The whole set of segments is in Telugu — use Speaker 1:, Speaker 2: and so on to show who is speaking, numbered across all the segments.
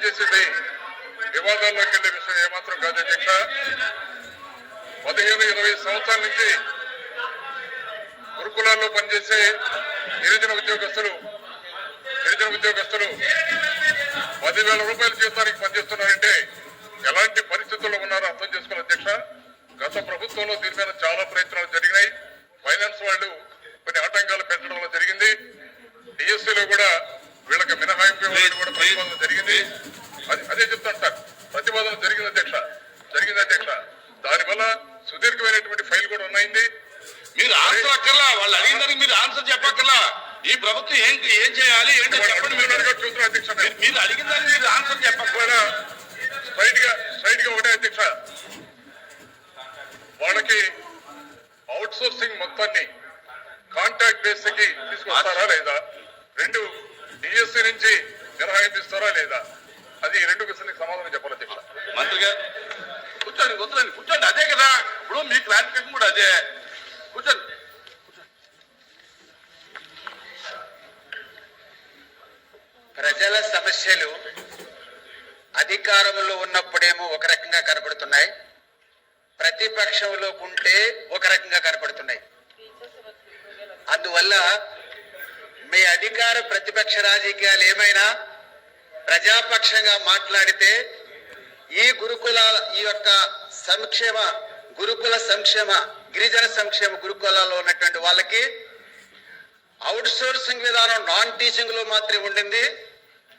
Speaker 1: దయచేసి వివాదాల్లోకి వెళ్ళే విషయం ఏమాత్రం కాదు అధ్యక్ష. పదిహేను ఇరవై సంవత్సరాల నుంచి గురుకులాల్లో పనిచేసే గిరిజన ఉద్యోగస్తులు గిరిజన ఉద్యోగస్తులు పదివేల రూపాయల జీతానికి పనిచేస్తున్నారంటే ఎలాంటి పరిస్థితుల్లో ఉన్నారో అర్థం చేసుకోవాలి అధ్యక్ష. గత ప్రభుత్వంలో దీని మీద చాలా ప్రయత్నాలు జరిగాయి ఫైనాన్స్ వాళ్ళు కొన్ని ఆటంకాలు పెట్టడంలో జరిగింది డిఎస్సీలో కూడా వీళ్ళకి మినహాయింపు ఇవ్వడం కూడా ప్రతిపాదన జరిగింది అది అదే చెప్తాను సార్ ప్రతిపాదన జరిగింది అధ్యక్ష జరిగింది అధ్యక్ష దానివల్ల సుదీర్ఘమైనటువంటి ఫైల్ కూడా ఉన్నాయింది
Speaker 2: మీరు ఆన్సర్ అక్కర్లా వాళ్ళు అడిగిన దానికి మీరు ఆన్సర్ చెప్పక్కర్లా ఈ ప్రభుత్వం ఏం ఏం చేయాలి ఏంటో చెప్పండి మీరు
Speaker 1: చూస్తున్నారు అధ్యక్ష.
Speaker 2: మీరు అడిగిన దానికి మీరు ఆన్సర్ చెప్పకపోయినా
Speaker 1: స్ట్రైట్గా స్ట్రైట్గా ఒకటే అధ్యక్ష. వాళ్ళకి అవుట్ సోర్సింగ్ మొత్తాన్ని కాంటాక్ట్ బేస్కి తీసుకొస్తారా లేదా? రెండు డిఎస్సి నుంచి మినహాయింపిస్తారా లేదా? అది ఈ రెండు క్వశ్చన్కి సమాధానం చెప్పాలి అధ్యక్ష.
Speaker 2: మంత్రి గారు కూర్చోండి కూర్చోండి కూర్చోండి అదే కదా. ఇప్పుడు మీ క్లారిఫికేషన్ కూడా అదే. కూర్చోండి.
Speaker 3: ప్రజల సమస్యలు అధికారంలో ఉన్నప్పుడేమో ఒక రకంగా కనపడుతున్నాయి. ప్రతిపక్షంలో ఉంటే ఒక రకంగా కనపడుతున్నాయి. అందువల్ల మీ అధికార ప్రతిపక్ష రాజకీయాలు ఏమైనా ప్రజాపక్షంగా మాట్లాడితే ఈ గురుకుల ఈ యొక్క సంక్షేమ గురుకుల సంక్షేమ గిరిజన సంక్షేమ గురుకులాల్లో ఉన్నటువంటి వాళ్ళకి అవుట్ సోర్సింగ్ విధానం నాన్ టీచింగ్లో మాత్రమే ఉండింది.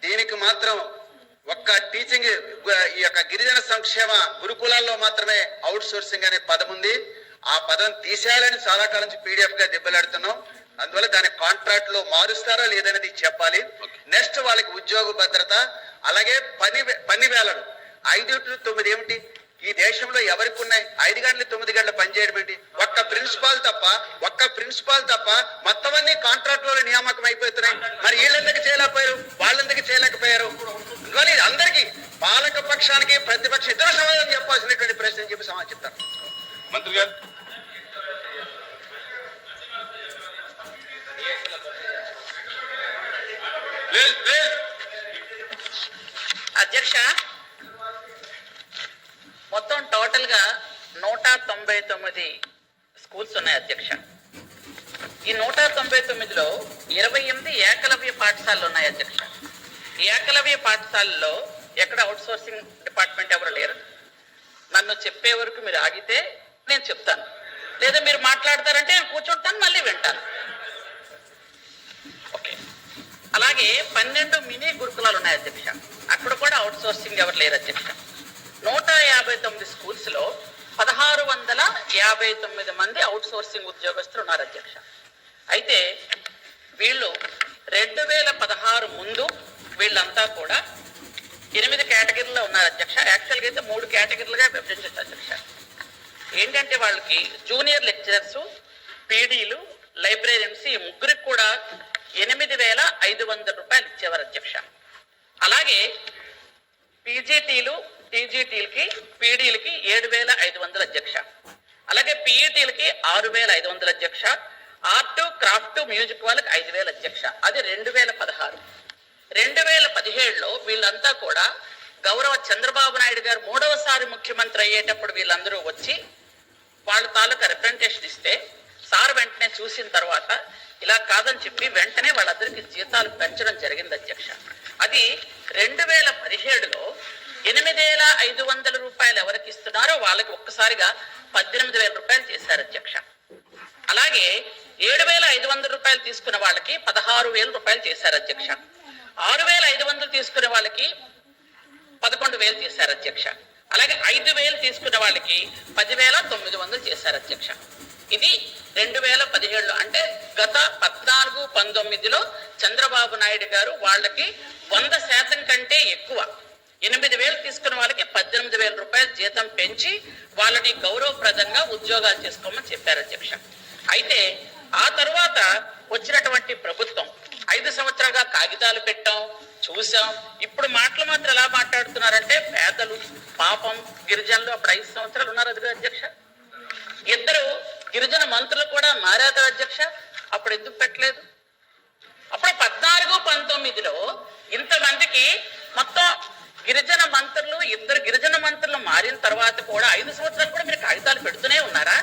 Speaker 3: దీనికి మాత్రం ఒక్క టీచింగ్ ఈ యొక్క గిరిజన సంక్షేమ గురుకులాల్లో మాత్రమే అవుట్ సోర్సింగ్ అనే పదం ఉంది. ఆ పదం తీసేయాలని చాలా కాలం నుంచి పీడిఎఫ్గా దెబ్బలాడుతున్నాం. అందువల్ల దాని కాంట్రాక్ట్లో మారుస్తారా లేదనేది చెప్పాలి. నెక్స్ట్ వాళ్ళకి ఉద్యోగ భద్రత అలాగే పని పని వేళలు. ఐదు టు తొమ్మిది ఏమిటి? ఈ దేశంలో ఎవరికి ఉన్నాయి? ఐదు గంటలు తొమ్మిది గంటలు పనిచేయడం ఏంటి? ఒక్క ప్రిన్సిపాల్ తప్ప ఒక్క ప్రిన్సిపాల్ తప్ప మొత్తం అన్ని కాంట్రాక్ట్లో నియామకం అయిపోతున్నాయి. మరి వాళ్ళెందుకు చేయలేకపోయారు అందువల్ల ఇది అందరికీ పాలక పక్షానికి ప్రతిపక్ష ఇద్దరు సమాధానం చెప్పాల్సినటువంటి ప్రశ్న అని చెప్పి సమాధానం చెప్తాను
Speaker 2: మంత్రి గారు.
Speaker 4: అధ్యక్ష మొత్తం టోటల్గా నూట తొంభై తొమ్మిది స్కూల్స్ ఉన్నాయి అధ్యక్ష. ఈ నూట తొంభై తొమ్మిదిలో ఇరవై ఎనిమిది ఏకలవ్య పాఠశాలలు ఉన్నాయి అధ్యక్ష. ఏకలవ్య పాఠశాలలో ఎక్కడ అవుట్ సోర్సింగ్ డిపార్ట్మెంట్ ఎవరు లేరు. నన్ను చెప్పే వరకు మీరు ఆగితే నేను చెప్తాను. లేదా మీరు మాట్లాడతారంటే నేను కూర్చుంటాను మళ్ళీ వింటాను. ఓకే. అలాగే పన్నెండు మినీ గురుకులాలు ఉన్నాయి అధ్యక్ష. అక్కడ కూడా అవుట్ సోర్సింగ్ ఎవరు లేరు అధ్యక్ష. నూట యాభై తొమ్మిది స్కూల్స్లో పదహారు వందల యాభై తొమ్మిది మంది అవుట్ సోర్సింగ్ ఉద్యోగస్తులు ఉన్నారు అధ్యక్ష. అయితే వీళ్ళు రెండు వేల పదహారు ముందు వీళ్ళంతా కూడా ఎనిమిది కేటగిరీలో ఉన్నారు అధ్యక్ష. యాక్చువల్గా అయితే మూడు కేటగిరీలుగా విభజించచ్చు అధ్యక్ష. ఏంటంటే వాళ్ళకి జూనియర్ లెక్చరర్స్ పీడీలు లైబ్రేరియన్స్ ఈ ముగ్గురికి కూడా ఎనిమిది వేల ఐదు వందల రూపాయలు ఇచ్చేవారు అధ్యక్ష. అలాగే పీజీటీలు టీజీటీలకి పీడీలకి ఏడు వేల ఐదు వందల అధ్యక్ష. అలాగే పీఈటీలకి ఆరు వేల ఐదు వందల అధ్యక్ష. ఆర్ట్ క్రాఫ్ట్ మ్యూజిక్ వాళ్ళకి ఐదు వేల అధ్యక్ష. అది రెండు వేల పదహారు. రెండు వేల పదిహేడులో వీళ్ళంతా కూడా గౌరవ చంద్రబాబు నాయుడు గారు మూడవసారి ముఖ్యమంత్రి అయ్యేటప్పుడు వీళ్ళందరూ వచ్చి వాళ్ళ తాలూకా రిప్రజెంటేషన్ ఇస్తే సార్ వెంటనే చూసిన తర్వాత ఇలా కాదని చెప్పి వెంటనే వాళ్ళందరికీ జీతాలు పెంచడం జరిగింది అధ్యక్ష. అది రెండు వేల పదిహేడులో ఎనిమిది వేల ఐదు వందల రూపాయలు ఎవరికి ఇస్తున్నారో వాళ్ళకి ఒక్కసారిగా పద్దెనిమిది వేల రూపాయలు చేశారు అధ్యక్ష. అలాగే ఏడు వేల ఐదు వందల రూపాయలు తీసుకున్న వాళ్ళకి పదహారు వేల రూపాయలు చేశారు అధ్యక్ష. ఆరు వేల ఐదు వందలు తీసుకునే వాళ్ళకి పదకొండు వేలు చేశారు అధ్యక్ష. అలాగే ఐదు వేలు తీసుకున్న వాళ్ళకి పదివేల తొమ్మిది వందలు చేశారు అధ్యక్ష. ఇది రెండు వేల పదిహేడులో అంటే గత పద్నాలుగు పంతొమ్మిదిలో చంద్రబాబు నాయుడు గారు వాళ్ళకి వంద శాతం కంటే ఎక్కువ ఎనిమిది వేలు తీసుకున్న వాళ్ళకి పద్దెనిమిది వేల రూపాయలు జీతం పెంచి వాళ్ళని గౌరవప్రదంగా ఉద్యోగాలు చేసుకోమని చెప్పారు అధ్యక్ష. అయితే ఆ తర్వాత వచ్చినటువంటి ప్రభుత్వం ఐదు సంవత్సరాలుగా కాగితాలు పెట్టాం చూసాం. ఇప్పుడు మాటలు మాత్రం ఎలా మాట్లాడుతున్నారంటే పేదలు పాపం గిరిజనులు అప్పుడు ఐదు సంవత్సరాలు ఉన్నారు అది అధ్యక్ష. ఇద్దరు గిరిజన మంత్రులు కూడా మారారు అధ్యక్ష. అప్పుడు ఎందుకు పెట్టలేదు? అప్పుడు పద్నాలుగు పంతొమ్మిదిలో ఇంతమందికి మొత్తం గిరిజన మంత్రులు ఇద్దరు గిరిజన మంత్రులు మారిన తర్వాత కూడా ఐదు సంవత్సరాలు కూడా మీరు కాగితాలు పెడుతూనే ఉన్నారా?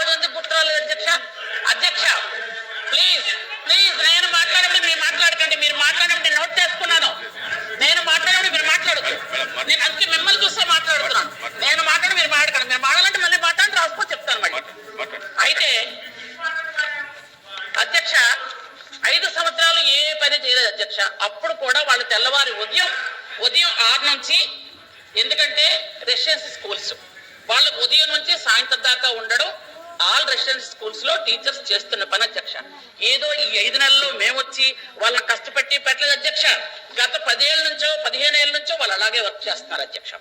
Speaker 4: మరి ఆ ఎందుకు గుర్తురాలేదు అధ్యక్ష? అధ్యక్ష ప్లీజ్ ప్లీజ్ నేను మాట్లాడబడి మీరు మాట్లాడకండి. మీరు మాట్లాడేప్పుడు నోట్ చేసుకున్నాను. నేను మాట్లాడబడి మీరు మాట్లాడదు నేను అందుకే మిమ్మల్ని చూస్తే మాట్లాడుతున్నాను. నేను మాట్లాడి మీరు మాట్లాడకండి మీరు మాట్లాడాలంటే మళ్ళీ మాట్లాడి రాసుకో చెప్తాను మళ్ళీ. అయితే అధ్యక్ష ఐదు సంవత్సరాలు ఏ పని చేయలేదు అధ్యక్ష. అప్పుడు కూడా వాళ్ళు తెల్లవారి ఉదయం ఉదయం ఆరు నుంచి ఎందుకంటే రెసిడెన్సీ స్కూల్స్. వాళ్ళు ఉదయం నుంచి సాయంత్రం దాకా ఉండడం ఆల్ రెసిడెన్సీ స్కూల్స్లో టీచర్స్ చేస్తున్న పని అధ్యక్ష. ఏదో ఈ ఐదు నెలల్లో మేము వచ్చి వాళ్ళని కష్టపెట్టి పెట్టలేదు అధ్యక్ష. గత పదేళ్ళ నుంచో పదిహేను ఏళ్ళ నుంచో వాళ్ళు అలాగే వర్క్ చేస్తున్నారు అధ్యక్ష.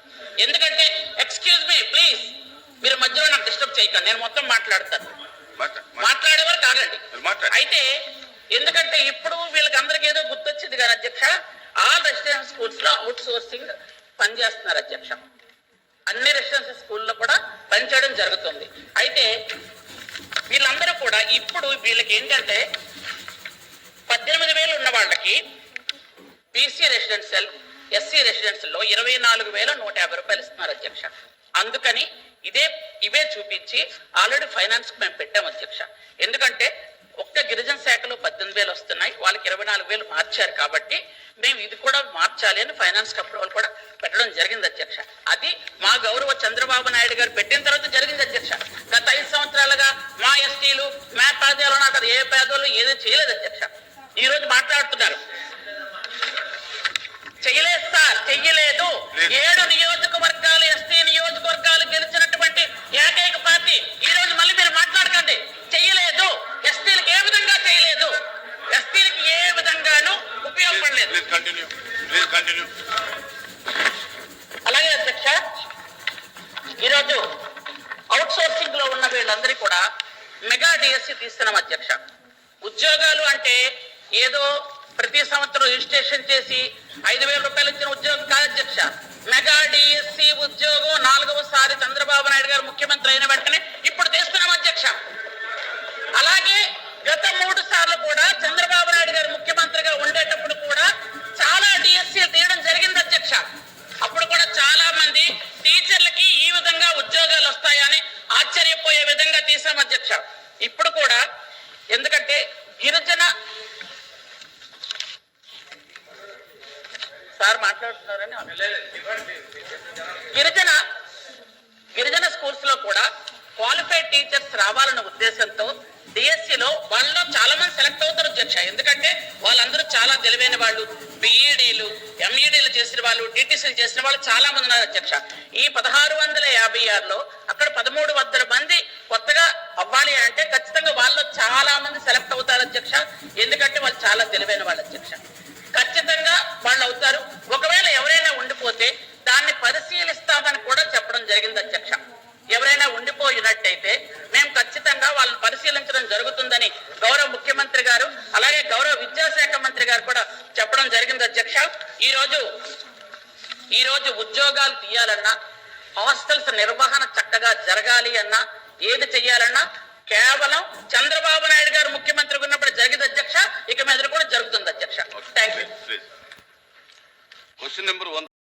Speaker 4: ఎందుకంటే ఎక్స్క్యూజ్ మీ ప్లీజ్ మీరు మధ్యలో నాకు డిస్టర్బ్ చేయకండి నేను మొత్తం మాట్లాడతాను.
Speaker 2: మాట్లాడు మీరు మాట్లాడు.
Speaker 4: అయితే ఎందుకంటే ఇప్పుడు వీళ్ళకి అందరికి ఏదో గుర్తొచ్చింది కానీ అధ్యక్ష. ఆల్ రెసిడెన్షియల్ స్కూల్స్లో అవుట్ సోర్సింగ్ పనిచేస్తున్నారు అధ్యక్ష. అన్ని రెసిడెన్సీ స్కూల్లో కూడా పనిచేయడం జరుగుతుంది. అయితే వీళ్ళందరూ కూడా ఇప్పుడు వీళ్ళకి ఏంటంటే పద్దెనిమిది వేలు ఉన్న వాళ్ళకి బీసీ రెసిడెన్షియల్ ఎస్సీ రెసిడెన్షియల్లో ఇరవై నాలుగు వేల నూట యాభై రూపాయలు ఇస్తున్నారు అధ్యక్ష. అందుకని ఇదే ఇవే చూపించి ఆల్రెడీ ఫైనాన్స్కి మేము పెట్టాము అధ్యక్ష. ఎందుకంటే ఒక్క గిరిజన శాఖలో పద్దెనిమిది వేలు వస్తున్నాయి. వాళ్ళకి ఇరవై నాలుగు వేలు మార్చారు కాబట్టి మేము ఇది కూడా మార్చాలి అని ఫైనాన్స్ అప్రూవల్ కూడా పెట్టడం జరిగింది అధ్యక్ష. అది మా గౌరవ చంద్రబాబు నాయుడు గారు పెట్టిన తర్వాత జరిగింది అధ్యక్ష. గత ఐదు సంవత్సరాలుగా మా ఎస్టీలు మా పేదలు అది ఏ పేదలు ఏదో చేయలేదు అధ్యక్ష. ఈ రోజు మాట్లాడుతున్నారు. చెయ్యలేదు సార్ చెయ్యలేదు.
Speaker 2: లేదు.
Speaker 4: ఏడు నియోజకవర్గాలు ఎస్టీ నియోజకవర్గాలు గెలిచినటువంటి ఏకైక పార్టీ ఈ రోజు మళ్ళీ మీరు మాట్లాడకండి చెయ్యలేదు ఎస్టీలకు ఏ విధంగా చేయలేదు ఎస్టీలకు ఏ విధంగానూ ఉపయోగపడలేదు
Speaker 2: ప్లీజ్ కంటిన్యూ ప్లీజ్ కంటిన్యూ
Speaker 4: అలాగే అధ్యక్ష ఈరోజు అవుట్ సోర్సింగ్లో ఉన్న వీళ్ళందరికీ కూడా మెగా డిఎస్సి తీస్తున్నాం అధ్యక్ష. ఉద్యోగాలు అంటే ఏదో ప్రతి సంవత్సరం రిజిస్ట్రేషన్ చేసి ఐదు వేల రూపాయలు ఇచ్చిన ఉద్యోగం కాదు అధ్యక్ష. మెగా డిఎస్సి ఉద్యోగం నాలుగవసారి చంద్రబాబు నాయుడు గారు ముఖ్యమంత్రి అయిన వెంటనే ఇప్పుడు తీస్తున్నాం అధ్యక్ష. అలాగే గత మూడు సార్లు కూడా చంద్రబాబు నాయుడు గారు ముఖ్యమంత్రిగా ఉండేటప్పుడు కూడా చాలా డిఎస్సీలు తీయడం జరిగింది అధ్యక్ష. అప్పుడు కూడా చాలా మంది టీచర్లకి ఈ విధంగా ఉద్యోగాలు వస్తాయని ఆశ్చర్యపోయే విధంగా తీసాం అధ్యక్ష. ఇప్పుడు కూడా ఎందుకంటే గిరిజన సార్ మాట్లాడుతున్నారని గిరిజన గిరిజన స్కూల్స్లో కూడా క్వాలిఫైడ్ టీచర్స్ రావాలన్న ఉద్దేశంతో డిఎస్సిలో వాళ్ళలో చాలా మంది సెలెక్ట్ అవుతారు అధ్యక్ష. ఎందుకంటే వాళ్ళందరూ చాలా తెలివైన వాళ్ళు. బిఈడీలు ఎంఈడీలు చేసిన వాళ్ళు డిటిసీలు చేసిన వాళ్ళు చాలా మంది ఉన్నారు అధ్యక్ష. ఈ పదహారు వందల యాభై ఆరులో అక్కడ పదమూడు వందల మంది కొత్తగా అవ్వాలి అంటే ఖచ్చితంగా వాళ్ళు చాలా మంది సెలెక్ట్ అవుతారు అధ్యక్ష. ఎందుకంటే వాళ్ళు చాలా తెలివైన వాళ్ళు అధ్యక్ష ఖచ్చితంగా వాళ్ళు అవుతారు ఒకవేళ ఎవరైనా ఉండిపోతే దాన్ని పరిశీలిస్తామని కూడా చెప్పడం జరిగింది అధ్యక్ష ఎవరైనా ఉండిపోయినట్టయితే మేము ఖచ్చితంగా వాళ్ళని పరిశీలించడం జరుగుతుందని గౌరవ ముఖ్యమంత్రి గారు అలాగే గౌరవ విద్యాశాఖ మంత్రి గారు కూడా చెప్పడం జరిగింది అధ్యక్ష. ఈ రోజు ఈ రోజు ఉద్యోగాలు తీయాలన్నా హాస్టల్స్ నిర్వహణ చక్కగా జరగాలి అన్నా ఏది చెయ్యాలన్నా కేవలం చంద్రబాబు నాయుడు గారు ముఖ్యమంత్రిగా ఉన్నప్పుడు జరిగింది అధ్యక్ష ఇక మీద కూడా జరుగుతుంది అధ్యక్ష. Thank you
Speaker 2: question number one